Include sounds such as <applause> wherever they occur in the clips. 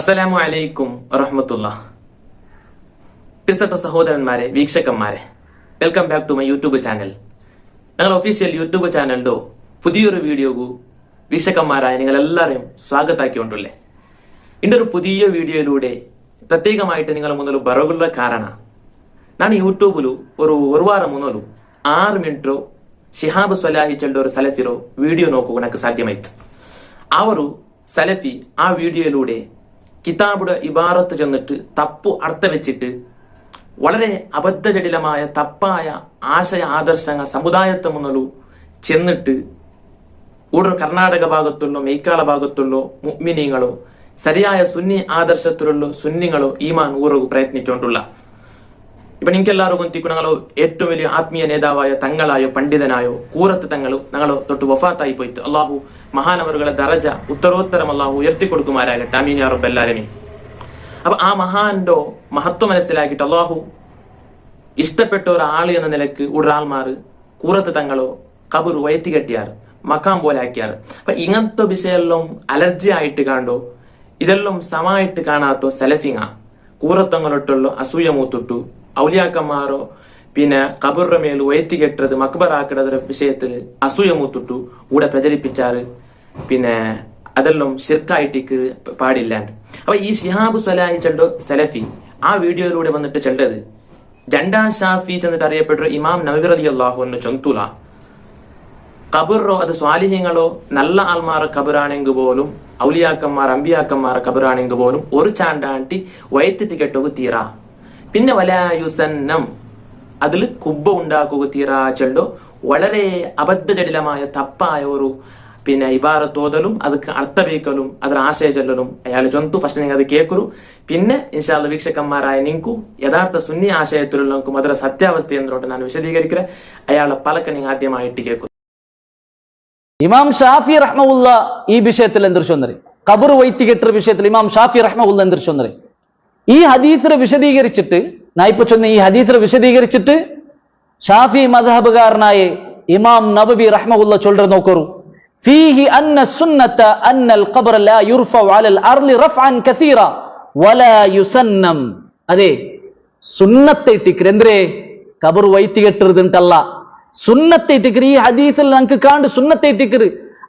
അസ്സലാമു അലൈക്കും റഹ്മത്തുള്ള ക്രിസ്തത്വ സഹോദരന്മാരെ വീക്ഷകന്മാരെ welcome back to my YouTube channel ഞങ്ങൾ ഒഫീഷ്യൽ യൂട്യൂബ് ചാനലിന്റെ പുതിയൊരു വീഡിയോക്കു വീക്ഷകന്മാരായ നിങ്ങൾ എല്ലാവരെയും സ്വാഗതാക്കിക്കൊണ്ടുള്ളേ ഇതിന്റെ ഒരു പുതിയ വീഡിയോയിലൂടെ പ്രത്യേകമായിട്ട് നിങ്ങൾ മുതൽ ബറകുള്ള കാരണം. ഞാൻ യൂട്യൂബിൽ ഒരു ഒരു വാരം മുതലു ആറ് മിനിറ്റോ ഷിഹാബ് സ്വലാഹിച്ചളുടെ ഒരു സലഫിറോ വീഡിയോ നോക്കുക എനിക്ക് സാധ്യമായിತ್ತು ಅವರು സലഫി ആ ವಿಡಿಯೋಲೂಡೆ കിതാബുടെ ഇബാറത്ത് ചെന്നിട്ട് തപ്പു അർത്ഥം വെച്ചിട്ട് വളരെ അബദ്ധജടിലമായ തപ്പായ ആശയ ആദർശങ്ങൾ സമുദായത്തെ മുന്നിലു ചെന്നിട്ട് ഊടൊരു കർണാടക ഭാഗത്തുള്ളോ മേക്കാള ഭാഗത്തുള്ളോ മുഗ്മിനീങ്ങളോ ശരിയായ സുന്നി ആദർശത്തിലുള്ള സുന്നികളോ ഈമാൻ ഊറകു പ്രയത്നിച്ചുകൊണ്ടുള്ള ഇപ്പൊ നിങ്ങൾക്ക് എല്ലാവർക്കും തിക്കും ഞങ്ങൾ ഏറ്റവും വലിയ ആത്മീയ നേതാവായ തങ്ങളായോ പണ്ഡിതനായോ കൂറത്ത് തങ്ങളോ ഞങ്ങൾ തൊട്ട് വഫാത്തായി പോയി അള്ളാഹു മഹാനവറുകളെ ദറജ ഉത്തരോത്തരം അള്ളാഹു ഉയർത്തി കൊടുക്കുമാരാകട്ടെ അമീൻ റബ്ബല്ലാലമീൻ അപ്പൊ ആ മഹാന്റെ മഹത്വം മനസ്സിലാക്കിയിട്ട് അള്ളാഹു ഇഷ്ടപ്പെട്ട ഒരാൾ എന്ന നിലയ്ക്ക് ഉടരാൾമാർ കൂറത്ത് തങ്ങളോ കബുർ വയത്തി കെട്ടിയാർ മക്കാം പോലെ ആക്കിയാർ. അപ്പൊ ഇങ്ങനത്തെ വിഷയമെല്ലാം അലർജി ആയിട്ട് കാണ്ടോ ഇതെല്ലാം സമായിട്ട് കാണാത്തോ സെലഫിങ്ങ കൂറത്തങ്ങളൊട്ടുള്ള അസൂയ മൂത്തിട്ടു ഔലിയാക്കന്മാരോ പിന്നെ കബുറമേൽ മേൽ ഉയർത്തി കെട്ടത് മക്ബറാക്കിടದ വിഷയത്തിൽ അസൂയ മൂത്തിട്ടു കൂടെ പ്രചരിപ്പിച്ചാറ്. പിന്നെ അതെല്ലാം ശിർക്കായിട്ട് പാടില്ലാണ്ട്. അപ്പൊ ഈ ഷിഹാബ് സലാഹി ചെണ്ടോ സലഫി ആ വീഡിയോയിലൂടെ വന്നിട്ട് ചെണ്ടത്? ജണ്ടാ ഷാഫി ചെന്നിട്ട് അറിയപ്പെട്ട ഇമാം നബി റതി അള്ളാഹു എന്ന് ചൊന്തുല. കബറോ അത് സ്വാലിഹ്യങ്ങളോ നല്ല ആൾമാർ കബറാണെങ്കിൽ പോലും ഔലിയാക്കന്മാർ അമ്പിയാക്കന്മാർ കബറാണെങ്കിൽ പോലും ഒരു ചാണ്ടാണ്ടി വയത്തിട്ട് കെട്ടോക്ക് തീറ പിന്നെ വലായുസന്നം അതിൽ കുബ്ബ ഉണ്ടാക്കുക തീരാച്ചണ്ടോ വളരെ അബദ്ധജടിലമായ തപ്പായ ഒരു പിന്നെ ഇബാറത്ത് ഓതലും അത് അർത്ഥവീക്കലും അതിൽ ആശയ ചെല്ലലും അയാൾ ജന്തു ഫസ്റ്റ് നിങ്ങൾ അത് കേൾക്കുന്നു പിന്നെ ഇൻഷാൽ വീക്ഷകന്മാരായ നിങ്ങൾക്കും യഥാർത്ഥ സുന്നി ആശയത്തിലുള്ള നമുക്കും അതൊരു സത്യാവസ്ഥ എന്നോട്ട് ഞാൻ വിശദീകരിക്കുക അയാളെ പലക്കെ നിങ്ങൾ ആദ്യമായിട്ട് കേൾക്കുന്നു. ഇമാം ഷാഫി റഹ്മുള്ള ഈ വിഷയത്തിൽ എന്തിരിച്ചു കബർ വൈത്തി കെട്ടർ വിഷയത്തിൽ ഇമാം ഷാഫി റഹ്മുള്ള എന്തൊരു ചൊന്നറി ഈ ഹദീസിനെ വിശദീകരിച്ചിട്ട് ഞാൻ ഇപ്പൊ ചൊന്ന ഈ ഹദീസിനെ വിശദീകരിച്ചിട്ട് ഷാഫി മദ്ഹബുകാരനായ ഇമാം നബബി റഹ്മുല്ല ചൊല്ലർ നോക്കറു فيه أن السنة أن القبر لا يرفع على الأرض رفعا كثيرا ولا يسنم അതെ സുന്നത്തെ ഇട്ടിക്കർ എന്തരേ കബർ വൈത്തികെട്ടരുതുണ്ടല്ല സുന്നത്തെ ഇട്ടിക്കർ ഈ ഹദീസിൽ നമുക്ക് കാണ്ട് സുന്നത്തെ ഇട്ടിക്കർ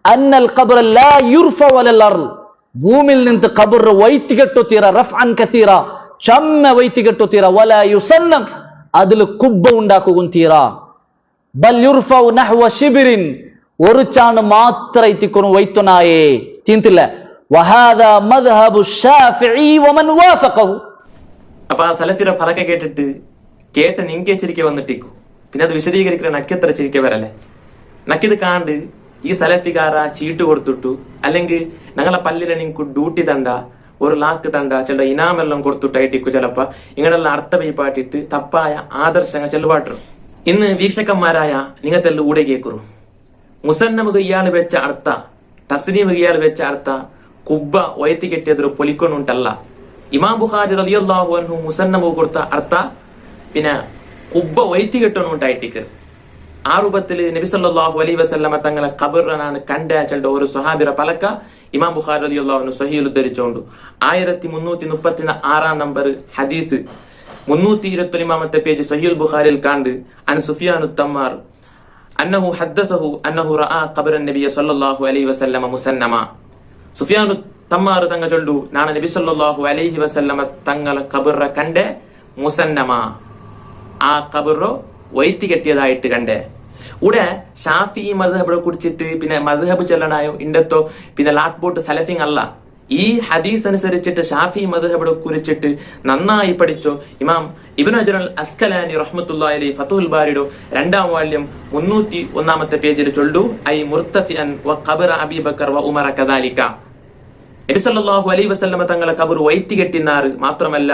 അന്നൽ ഖബർ ലാ യുർഫഉ അലൽ അർള് ഭൂമിയിൽ നിന്ന് ഖബർ വൈത്തികെട്ടു തീര റഫ്അൻ കസീറ ചമ്മ വൈത്തികെട്ടു തീര വല യുസന്നം അതിൽ കുബ്ബ ഉണ്ടാക്കുകയും തീര ബൽ യുർഫഉ നഹ്വ ശിബിരിൻ ഒരു ചാണ് മാത്ര ഇത്തിക്കൊന്നു വൈത്തുനായേ തിന്തില്ല വഹാദ മദ്ഹബു ഷാഫിഈ വമൻ വാഫഖഹു അപ്പൊ ആ സലഫിറെ പറക്ക കേട്ടിട്ട് കേട്ട നിങ്കെ ചിരിക്കെ വന്നിട്ടിക്കു പിന്നെ അത് വിശദീകരിക്കുന്ന നക്കെത്ര ചിരിക്കെ വരല്ലേ നക്കിത് കാണ്ട് ഈ സലഫികാര ചീട്ട് കൊടുത്തിട്ടു അല്ലെങ്കിൽ ഞങ്ങളെ പല്ലിനെ നിങ്ങൾക്ക് ഡ്യൂട്ടി തണ്ട ഒരു ലാക്ക് തണ്ട ചില ഇനാമെല്ലാം കൊടുത്തിട്ടായിട്ടിക്കും ചിലപ്പോ. ഇങ്ങനെയുള്ള അർത്ഥ പരിപാടിയിട്ട് തപ്പായ ആദർശങ്ങൾ ചെല്ലുപാട്ടും ഇന്ന് വീക്ഷകന്മാരായ നിങ്ങത്തെല്ലാം ഊടെ കേക്കുറു മുസന്നമുഖ ഇയാൾ വെച്ച അർത്ഥ തസ്നീമുഖ ഇയാൾ വെച്ച അർത്ഥ കുബ്ബ ഒയത്തി കെട്ടിയതൊരു പൊലിക്കൊണ്ടുണ്ടല്ല ഇമാം ബുഹാരി റബിയുള്ള അൻഹു മുസന്നമുഖ കൊടുത്ത അർത്ഥ പിന്നെ കുബ്ബ വയത്തി കെട്ടോണ്ടുണ്ടായിട്ടിക്ക് ആ രൂപത്തിൽ നബി അലൈ അലൈഹി തങ്ങളെ തങ്ങളെ കണ്ട കണ്ടാച്ചളുടെ ഒരു സുഹാബിറ പലക്ക. ഇമാം ബുഖാർ അലി അൻഹു സഹീൽ ഉദ്ധരിച്ചുകൊണ്ട് ആയിരത്തി മുന്നൂറ്റി മുപ്പത്തി ആറാം നമ്പർ ഹദീസ്. മുന്നൂറ്റി ഇരുപത്തി ഒലിമാമത്തെ പേജ് സഹീൽ ബുഖാരിൽ കാണ്ട് അൻ സുഫിയാനു തമ്മാർ അന്നഹു ഹദ്ദസഹു അന്നഹു റഅ ഖബ്ര നബിയ സല്ലല്ലാഹു അലൈഹി വസല്ലമ മുസന്നമ. സുഫിയാനു തമ്മാർ തങ്ങ ചൊല്ലു നാണ് നബി സല്ലല്ലാഹു അലൈഹി വസല്ലമ തങ്ങളെ ഖബറ കണ്ട മുസന്നമ. ആ ഖബറോ വൈത്തി കെട്ടിയതായിട്ട് കണ്ടേ. ഇവിടെ ഷാഫി മധുഹബിനെ കുറിച്ചിട്ട് പിന്നെ മധുഹബ് ചെല്ലണായോ? ഇണ്ടത്തോ പിന്നെ ലാക്ക് ബോട്ട് സലഫിങ് അല്ല. ഈ ഹദീസ് അനുസരിച്ചിട്ട് ഷാഫി മധുഹബിനെ കുറിച്ചിട്ട് നന്നായി പഠിച്ചോ? ഇമാം ഇബ്നു അജുൽ അസ്കലാനി റഹ്മത്തുള്ളാഹി അലൈഹി ഫതുൽ ബാരിഡോ രണ്ടാം വാല്യം മുന്നൂറ്റി ഒന്നാമത്തെ പേജിൽ ചൊല്ലു. ഐ മുർത്തഫിഅൻ വ ബക്കർ അബീബക്കർ വ ഉമർ കദാലിക. നബി സല്ലല്ലാഹു അലൈഹി വസല്ലമ തങ്ങളെ കബർ വൈത്തി കെട്ടിനാറ് മാത്രമല്ല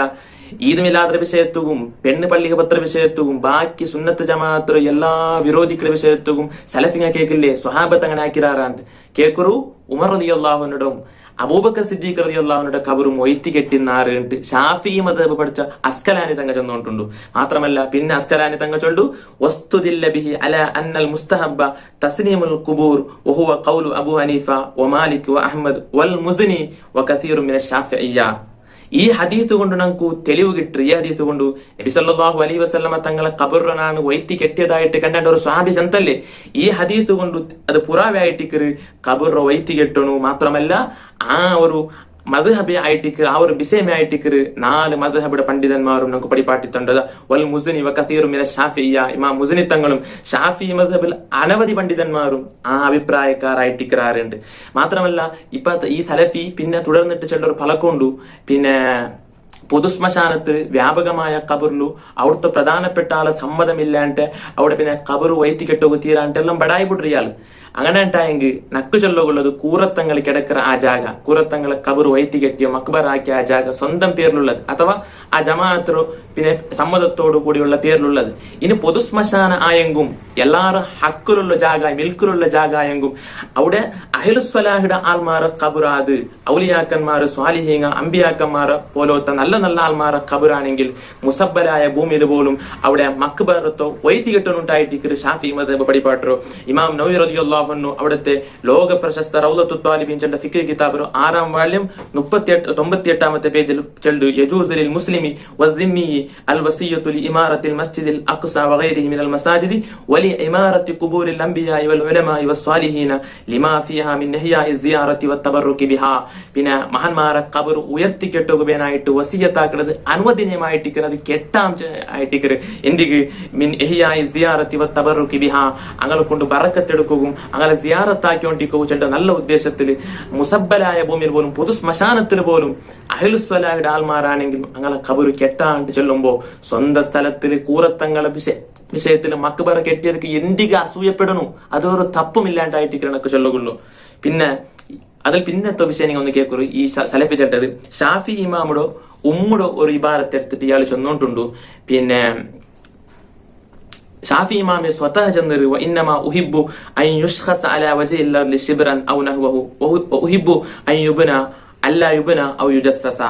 ഈദ് മിലാദ് വിഷയത്തും പെണ്ണ് പള്ളിക പത്ര വിഷയത്തും ബാക്കി സുന്നത്ത് ജമാഅത്ത് എല്ലാ വിരോധികളുടെ വിഷയത്തും സലഫിങ്ങ കേക്കില്ലേ? സ്വഹാബത്ത് അങ്ങനെ ആക്കിരാറാണ്ട്. കേക്കുറു? ഉമർ അലി അള്ളാഹുനോടും അബൂബക്കർ സിദ്ദീഖ് അലി റളിയല്ലാഹുവിന്റെ കബറും ഒയ്ത്തി കെട്ടിന്നാറുണ്ട്. ഷാഫി മദബ് പഠിച്ച അസ്കലാനി തങ്ങ ചെന്നോണ്ടുണ്ട്. മാത്രമല്ല പിന്നെ അസ്കലാനി തങ്ങ ചൊല്ലു വസ്തുദില്ലബിഹി അല അന്നൽ മുസ്തഹബ്ബ തസ്നീമുൽ കുബൂർ വഹുവ ഖൗലു അബൂ ഹനീഫ വമാലിക് വഅഹ്മദ് വൽ മുസ്നി വകസീറു മിന ഷാഫിഇയ്യ. ಈ ಹದೀತು ಕೊಂಡು ನಂಕು ತೆಲಿವು ಗಿಟ್ರಿ ಈ ಹದೀತು ಕೊಂಡು ನಬಿಸಲ್ಲಾಹು ಅಲಿ ವಸಲ್ಲಮ ತಂಗಳ ಕಬರ್ರನಾನು ವೈತಿ ಕೆಟ್ಟದಾಯಿಟ್ಟು ಕಂಡವರು ಸ್ವಾಮಿ ಸಂತಲ್ಲಿ ಈ ಹದೀತು ಕೊಂಡು ಅದು ಪುರಾವೆ ಆಯಿಟ್ಟಿಕ್ಕರು ಕಬುರ್ರ ವೈತಿ ಕೆಟ್ಟನು ಮಾತ್ರಮಲ್ಲ ಆ ಅವರು മധുഹബി ആയിട്ടിക്ക് ആ ഒരു വിഷയമേ ആയിട്ടിക്ക് നാല് മധുഹബിയുടെ പണ്ഡിതന്മാരും നമുക്ക് പഠിപ്പാട്ടിട്ടുണ്ട്. വൽ മുസ്ലിം ഇവ കസീറും ഷാഫിയ ഇമാ മുസ്ലിം തങ്ങളും ഷാഫി മധുഹബിൽ അനവധി പണ്ഡിതന്മാരും ആ അഭിപ്രായക്കാരായിട്ടിക്കാറുണ്ട് മാത്രമല്ല ഇപ്പൊ ഈ സലഫി പിന്നെ തുടർന്നിട്ട് ചിലർ ഫലക്കൊണ്ടു. പിന്നെ പൊതുശ്മശാനത്ത് വ്യാപകമായ കബറിലു അവിടുത്തെ പ്രധാനപ്പെട്ട ആളെ സമ്മതമില്ലാണ്ട് അവിടെ പിന്നെ കബറ് വൈത്തി കെട്ടോ തീരാണ്ടെല്ലാം ബടായി പൊട്ടിയാൽ അങ്ങനെ ഉണ്ടായെങ്കിൽ നക്കു ചൊല്ലുള്ളത് കൂറത്തങ്ങൾ കിടക്കുന്ന ആ ജാഗ കൂറത്തങ്ങളെ കബർ വൈത്തി കെട്ടിയോ മക്ബറാക്കിയ ആ ജാഗ സ്വന്തം പേരിലുള്ളത് അഥവാ ആ ജമാഅത്തോ പിന്നെ സമ്മതത്തോടു കൂടിയുള്ള പേരിലുള്ളത്. ഇനി പൊതുശ്മശാന ആയെങ്കും എല്ലാരും ഹക്കിലുള്ള ജാഗ മിൽക്കിലുള്ള ജാഗ ആയെങ്കും അവിടെ അഹിലുസ്വലാഹിയുടെ ആൾമാരെ കബുറാത് ഔലിയാക്കന്മാർ സ്വാലിഹീങ്ങ അമ്പിയാക്കന്മാർ പോലത്തെ നല്ല നല്ല ആൾമാരെ കബുറാണെങ്കിൽ മുസബ്ബലായ ഭൂമിയിൽ പോലും അവിടെ മക്ബറത്തോ വൈത്തി കെട്ടനുണ്ടായിട്ട് ഷാഫി മദബ് പടിപാട്ടോ ഇമാം നവി റളിയല്ലാഹു അവിടുത്തെ ലോക പ്രശസ്ത റൗലത്തു താലിബീൻ ചെണ്ട ഫിക്ർ കിതാബ് ആറാം വാള്യം മുപ്പത്തിയെട്ട് തൊമ്പത്തിയെട്ടാമത്തെ പേജിൽ ചെണ്ട് യജൂസ് മുസ്ലിമി വദ്ദിമ്മി അൽ വസീയത്തുൽ ഇമാറത്തിൽ മസ്ജിദിൽ അഖ്സ വഗൈരിഹി മിനൽ മസാജിദി വലി ഇമാറത്തി ഖുബൂരിൽ അംബിയായി വൽ ഉലമായി വസ്വാലിഹീന ലിമാ ഫിഹാ മിൻ നഹിയായി സിയാറത്തി വത്തബറുക്കി ബിഹാ. പിന്നെ മഹാന്മാരെ ഖബർ ഉയർത്തിക്കെട്ടുകയായിട്ട് വസിയത്താക്കുന്നത് അനുവദനീയമായിട്ടിക്കുന്നത് കെട്ടാം ആയിട്ടിക്കര് എന്തിക്ക്? മിൻ എഹിയായി സിയാറത്തി വത്തബറുക്കി ബിഹാ. അങ്ങനെ കൊണ്ട് ബറക്കത്തെടുക്കുകയും അങ്ങനെ സിയാറത്താക്കിക്കൊണ്ടിരിക്കുകയും ചെണ്ട നല്ല ഉദ്ദേശത്തിൽ മുസബ്ബലായ ഭൂമിയിൽ പോലും പൊതു ശ്മശാനത്തിൽ പോലും അഹിലുസ്വലായുടെ ആൾമാരാണെങ്കിലും അങ്ങനെ ഖബർ കെട്ടാണ്ട് ചെല്ലുമ്പോ സ്വന്തം സ്ഥലത്തിൽ കൂറത്തങ്ങളെ വിഷയ വിഷയത്തിൽ മക്ബറ കെട്ടിയവർക്ക് എന്തിക അസൂയപ്പെടണു? അതൊരു തപ്പുമില്ലാണ്ടായിട്ട് കിരണക്ക് ചൊല്ലുകയുള്ളൂ പിന്നെ അതിൽ പിന്നത്തെ വിഷയം നിങ്ങൾ ഒന്ന് കേൾക്കൂ. ഈ സലഫി ചട്ടത്. ഷാഫി ഇമാമുടോ ഉമ്മുടോ ഒരു ഇബാരത്തെടുത്തിട്ട് ഇയാൾ ചെന്നോണ്ടുണ്ടു. പിന്നെ ഷാഫി ഇമാമി സ്വതഹ ചെന്നൊരു ഇന്നമ ഉഹിബ്ബു ഐ യുഷ്ഖസ അല വജയില്ല ശിബ്രൻ ഔ നഹ്വഹു. ഉഹിബ്ബു ഐ യുബന അല്ല യുബന ഔ യുജസ്സസ.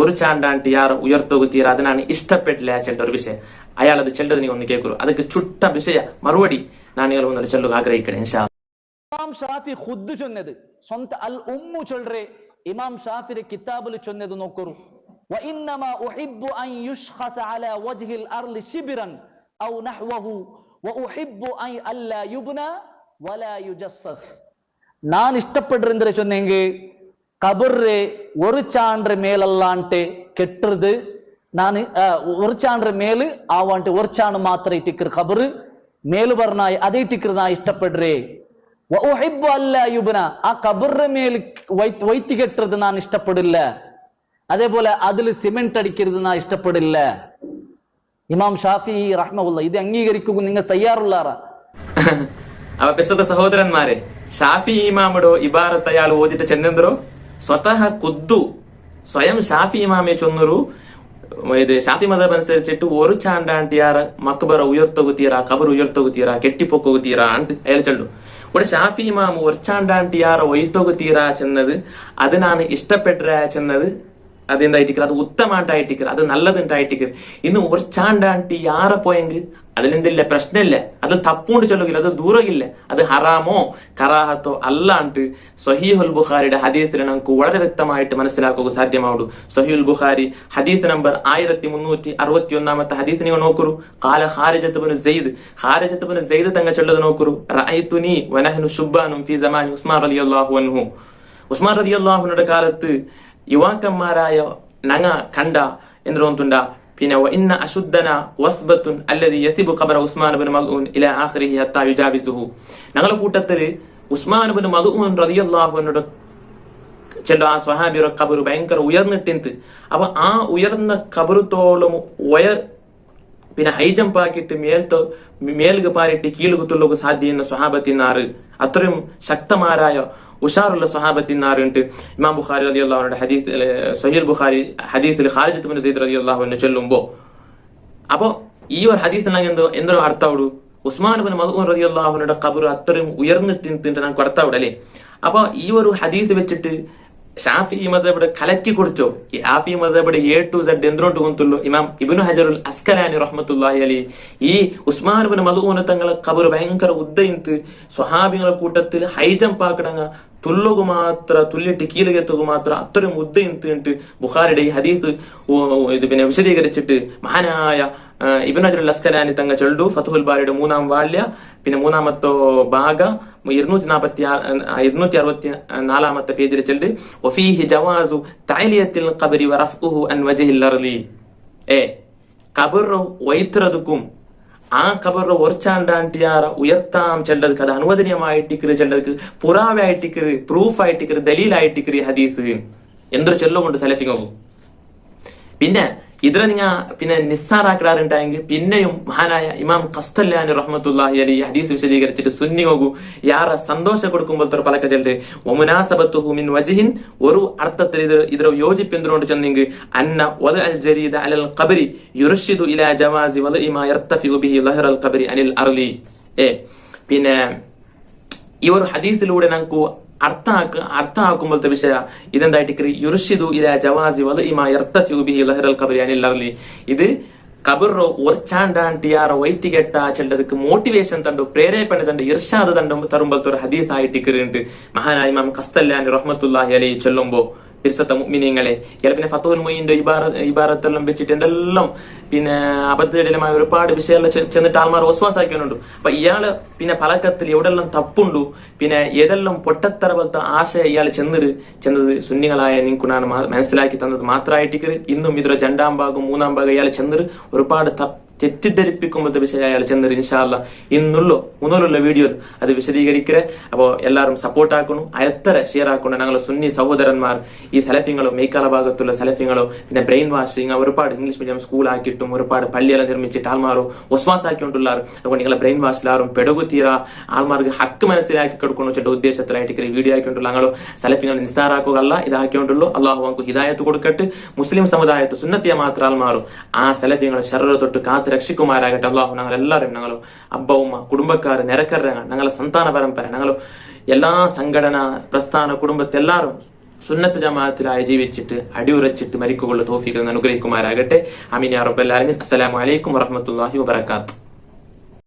ഒരു ചാണ്ടാണ്ട് യാർ ഉയർത്തുകുത്തിയാർ അതിനാണ് ഇഷ്ടപ്പെട്ടില്ല ചെണ്ട ഒരു വിഷയം. അയാൾ അത് ചെണ്ടത് ഒന്ന് കേൾക്കൂ അതൊക്കെ ചുട്ട വിഷയ. മറുപടി ഞാൻ നിങ്ങൾ ഒന്ന് ചെല്ലുക ആഗ്രഹിക്കണേ ഇമാം ഷാഫി ഖുദ് ചൊന്നത്. സന്ത അൽ ഉമ്മു ചൊല്ലറേ ഇമാം ഷാഫിയുടെ കിതാബിൽ വ നോക്കൂ ഉഹിബ്ബു أحب യുഷ്ഖസ അല على وجه الأرض ശിബ്രൻ. أو نحوه. وأحب أن ألا يبنى ولا يجسس. நான் இஷ்டப்பட்டிருந்த சொன்னீங்க. கபர்ரு ஒரு சான்று மேலல்லான்ட்டு கெட்டுறது நான் ஒரு சான்று மேலு ஆவான்ட்டு ஒரு சாணு மாத்திரை டிக்கிற கபரு மேலு வரணாய் அதை டிக்கிற நான் இஷ்டப்படுறே. அல்ல ಅಲ್ಲ ஆ ಆ மேலு வைத்து ವೈತ್ ವೈತಿಗೆಟ್ಟದು நான் ಇಷ್ಟಪಡಿಲ್ಲ அதே போல அதுல சிமெண்ட் அடிக்கிறது நான் இஷ்டப்படல. ഇമാം ഷാഫി റഹ്മുള്ള ഇത് അംഗീകരിക്കുക നിങ്ങൾ തയ്യാറുള്ളാറ <laughs> അപ്പൊ പെസത സഹോദരന്മാരെ ഷാഫി ഇമാമിടോ ഇബാറത്ത് അയാൾ ഓതിട്ട് ചെന്നെന്തോ സ്വതഹ കുദ്ദു. സ്വയം ഷാഫി ഇമാമെ ചൊന്നൊരു ഇത് ഷാഫി മതം അനുസരിച്ചിട്ട് ഒരു ചാണ്ടാണ്ടിയാർ മക്ബറ ഉയർത്തുകുത്തീറ കബർ ഉയർത്തുകുത്തീറ കെട്ടിപ്പൊക്കുകുത്തീറ അണ്ട് അയാൾ ചൊല്ലു. ഇവിടെ ഷാഫി ഇമാമു ഒരച്ചാണ്ടാണ്ടിയാർ ഒയ്ത്തുകുത്തീറ ചെന്നത് അതിനാണ് ഇഷ്ടപ്പെട്ട ചെന്നത് അതെന്തായിട്ടിക്കർ അത് ഉത്തമായിട്ടായിട്ടിക്കർ അത് നല്ലതുണ്ടായിട്ടിക്കർ ഇന്ന് ഒരച്ചാണ്ടാണ്ടി യാറെ പോയെങ്കിൽ അതിലെന്തില്ല? പ്രശ്നമില്ല. അത് തപ്പുകൊണ്ട് ചൊല്ലുകില്ല. അത് ദൂരകില്ല. അത് ഹറാമോ? കറാഹത്തോ അല്ലാണ്ട് സഹീഹുൽ ബുഖാരിയുടെ ഹദീസിൽ നമുക്ക് വളരെ വ്യക്തമായിട്ട് മനസ്സിലാക്കുക സാധ്യമാവുള്ളൂ. സഹീൽ ബുഖാരി ഹദീസ് നമ്പർ ആയിരത്തി മുന്നൂറ്റി അറുപത്തി ഒന്നാമത്തെ ഹദീസ് നിങ്ങൾ നോക്കൂ. കാല ഹാരിജത്തുബിന് സെയ്ദ് ഹാരിജത്തുബിന് സെയ്ദ് തങ്ങ ചൊല്ലത് നോക്കൂ. റഅയ്തുനി വനഹ്നു ഷുബാനും ഫി സമാനി ഉസ്മാൻ റളിയല്ലാഹു അൻഹു. ഉസ്മാൻ റളിയല്ലാഹുവിന്റെ കാലത്ത് യുവാക്കന്മാരായ നങ്ങ കണ്ട എന്ന് തോന്നുന്നുണ്ട. പിന്നെ ഇന്ന അശുദ്ധന വസ്ബത്തുൻ അല്ലതി യസിബു ഖബർ ഉസ്മാൻ ബിൻ മദ്ഊൻ ഇല ആഖിരിഹി ഹത്താ യുജാവിസുഹു. ഞങ്ങളുടെ കൂട്ടത്തിൽ ഉസ്മാൻ ബിൻ മദ്ഊൻ അൻഹു ചെല്ലോ ആ സ്വഹാബിയുടെ കബറ് ഭയങ്കര ഉയർന്നിട്ടിന്ത് അപ്പൊ ആ ഉയർന്ന കബറുത്തോളം ഉയർ പിന്നെ ഹൈ ജಂಪ್ ആക്കിയിട്ട് മേൽത്തോ മേലുക പാരിട്ട് കീഴുക സാധ്യ സാധ്യ സ്വഹാബത്തിനാറ് അത്രയും ശക്തമാരായ ഉഷാറുള്ള സ്വഹാബത്തിനാറ് ഉണ്ട് ഇമാം ബുഖാരി അലി അള്ളാഹുന്റെ ഹദീസ് സഹീൽ ബുഖാരി ഹദീസിൽ ഖാലിജത്ത് ബിൻ സയ്യിദ് അലി അള്ളാഹുവിനെ ചൊല്ലുമ്പോ അപ്പോ ഈ ഒരു ഹദീസ് എന്തോ എന്തോ അർത്ഥവಡು ഉസ്മാൻ ബിൻ മദ്ഊൻ റതി അള്ളാഹുവിനുടെ കബർ അത്രയും ഉയർന്നിട്ട് നമുക്ക് അർത്ഥവിടെ അല്ലേ? അപ്പൊ ഈ ഒരു ഹദീസ് വെച്ചിട്ട് ഷാഫി മതബിടെ കലക്കി കൊടുത്തോ. ഈ ഹാഫി മതബിടെ എ ടു സെഡ് എന്തുകൊണ്ട് കൊണ്ടുള്ളൂ ഇമാം ഇബിനു ഹജറുൽ അസ്കലാനി റഹ്മത്തുല്ലാഹി അലി ഈ ഉസ്മാൻ ബിൻ മധുവിന് തങ്ങളെ കബർ ഭയങ്കര ഉദ്ദയിത്ത് സ്വഹാബികളുടെ കൂട്ടത്തിൽ ഹൈജം ജംപ് ആക്കിടങ്ങ ತುಲ್ಲುಗು ಮಾತ್ರ ತುಲ್ಲಿಟ್ಟು ಕೀಲಿಗೆತ್ತಗು ಮಾತ್ರ അത്രയും മുദ്ദ ഇന്തിട്ട് ബുഖാരിയുടെ ഈ ഹദീസ് ഓ- ഓ ഇത് പിന്നെ വിശദീകരിച്ചിട്ട് മഹാനായ ഇബിൻ അജുൽ അസ്കലാനി തങ്ങ ചൊല്ലു ഫതുഹുൽ ബാരിയുടെ മൂന്നാം വാല്യ പിന്നെ മൂന്നാമത്തെ ഭാഗ ഇരുന്നൂറ്റി നാപ്പത്തി ഇരുന്നൂറ്റി അറുപത്തി നാലാമത്തെ പേജിൽ ചെല്ല് ഒഫീഹി ജവാസു താലിയത്തിൽ ഖബരി വറഫ്ഉഹു അൻ വജഹിൽ അർലി ഏ കബർ വൈത്രതുക്കും ആ കബറിന്റെ ഒർച്ചാണ്ടാണ്ടിയാറ ഉയർത്താം ചെല്ലതുക്ക് അത് അനുവദനീയമായിട്ടിക്കറ് ചെല്ലതുക്ക് പുറാവായിട്ടിക്കറ് പ്രൂഫായിട്ടിക്കറ് ദലീലായിട്ടിക്കറ് ഹദീസ്. എന്തൊരു ചൊല്ലുകൊണ്ട് സലഫിങ്ങും പിന്നെ ഇതിനെ നിങ്ങൾ പിന്നെ നിസ്സാറാക്കിടാറുണ്ടായെങ്കിൽ പിന്നെയും മഹാനായ ഇമാം കസ്തല്ലാനി റഹ്മത്തുല്ലാഹി അലി ഹദീസ് വിശദീകരിച്ചിട്ട് സുന്നി നോകൂ യാറെ സന്തോഷം കൊടുക്കുമ്പോൾ പലക്കെ ചെല്ല് ഒമുനാസബത്തുഹു മിൻ വജിഹിൻ. ഒരു അർത്ഥത്തിൽ ഇത് ഇതിനെ യോജിപ്പെന്തുകൊണ്ട് ചെന്നെങ്കിൽ അന്ന വദ അൽ ജരീദ അലൽ ഖബരി യുർഷിദു ഇലാ ജവാസി വദ ഇമാ യർത്തഫിഉ ബിഹി ലഹർ അൽ അനിൽ അർലി. ഏ പിന്നെ ഈ ഒരു ഹദീസിലൂടെ നമുക്ക് അർത്ഥ അർത്ഥ ആക്കുമ്പോഴത്തെ വിഷയ ഇതെന്തായിട്ട് യുർഷിദു ഇല ജവാസി വല ഇമാ യർത്തഫിഉ ബിഹി ലഹറൽ ഖബരി അനിൽ അർലി ഇത് ಕಬರ್ರೋ ಒರ್ಚಾಂಡಾಂಟಿ ಯಾರ ವೈತಿಗೆಟ್ಟ ಚೆಲ್ಲದಕ್ಕೆ ಮೋಟಿವೇಶನ್ ತಂಡು ಪ್ರೇರೇಪಣೆ ತಂಡು ಇರ್ಷಾದ ತಂಡು ತರುಂಬಲ್ತೋರ ಹದೀಸ್ ಆಯಿಟ್ಟಿಕ್ಕಿರಿಂಟ್ മഹാനായ ഇമാം കസ്തല്ലാനി റഹ്മത്തുല്ലാഹി അലൈഹി ചൊല്ലുമ്പോ പിരിസത്ത മുഅ്മിനീങ്ങളെ ഇയാൾ പിന്നെ ഫത്തോൽ മൊയ്യിന്റെ ഇബാറ ഇബാറത്തെല്ലാം വെച്ചിട്ട് എന്തെല്ലാം പിന്നെ അബദ്ധജടിലമായ ഒരുപാട് വിഷയമെല്ലാം ചെന്നിട്ട് ആൾമാർ ഒസ്വാസാക്കിയുണ്ട് അപ്പൊ ഇയാൾ പിന്നെ പലക്കത്തിൽ എവിടെല്ലാം തപ്പുണ്ടു പിന്നെ ഏതെല്ലാം പൊട്ടത്തറ പോലത്തെ ആശയ ഇയാൾ ചെന്നിട് ചെന്നത് സുന്നികളായ നിങ്ങൾക്കുണ്ടാണ് മനസ്സിലാക്കി തന്നത് മാത്രമായിട്ട് ഇന്നും ഇതിലെ രണ്ടാം ഭാഗം മൂന്നാം ഭാഗം ഇയാൾ ചെന്നിട്ട് ഒരുപാട് തപ്പ് തെറ്റിദ്ധരിപ്പിക്കുമ്പോഴത്തെ വിഷയം അയാൾ ചെന്നൊരു ഇൻഷാല്ല ഇന്നുള്ളൂ മൂന്നൂലുള്ള വീഡിയോ അത് വിശദീകരിക്കരെ. അപ്പോ എല്ലാവരും സപ്പോർട്ട് ആക്കണം. അയത്തര ഷെയർ ആക്കണം. ഞങ്ങൾ സുന്നി സഹോദരന്മാർ ഈ സലഫിങ്ങളോ മേക്കാല ഭാഗത്തുള്ള സലഫിങ്ങളോ പിന്നെ ബ്രെയിൻ വാഷിങ് ഒരുപാട് ഇംഗ്ലീഷ് മീഡിയം സ്കൂൾ ആക്കിയിട്ടും ഒരുപാട് പള്ളിയെല്ലാം നിർമ്മിച്ചിട്ട് ആൾമാരോ ഒസ്വാസ് ആക്കിക്കൊണ്ടുള്ളാർ അതുകൊണ്ട് നിങ്ങളെ ബ്രെയിൻ വാഷിലാറും പെടകുത്തീറ ആൾമാർക്ക് ഹക്ക് മനസ്സിലാക്കി കൊടുക്കണം വെച്ചിട്ട് ഉദ്ദേശത്തിലായിട്ട് വീഡിയോ ആക്കിക്കൊണ്ടുള്ള ഞങ്ങൾ സലഫിങ്ങൾ നിസ്സാറാക്കുകയല്ല ഇതാക്കിക്കൊണ്ടുള്ളൂ. അള്ളാഹു നമുക്ക് ഹിദായത്ത് കൊടുക്കട്ടെ. മുസ്ലിം സമുദായത്ത് സുന്നത്തിയ മാത്രം ആൾമാറും ആ സലഫിങ്ങളെ ശരീര തൊട്ട് കാത്ത് രക്ഷിക്കുമാരാകട്ടെ. അള്ളാഹു ഞങ്ങൾ എല്ലാവരും ഞങ്ങൾ അബ്ബ ഉമ്മ കുടുംബക്കാർ നിരക്കര ഞങ്ങളെ സന്താന പരമ്പര ഞങ്ങൾ എല്ലാ സംഘടന പ്രസ്ഥാന കുടുംബത്തെ എല്ലാവരും സുന്നത്ത് ജമാഅത്തിലായി ജീവിച്ചിട്ട് അടിയുറച്ചിട്ട് മരിക്കുകൊള്ള തോഫികൾ അനുഗ്രഹിക്കുമാരാകട്ടെ. അമീൻ അറബ് റബ്ബൽ അസ്സലാമലൈക്കും വറഹമത്തല്ലാഹി വബറകാതുഹു.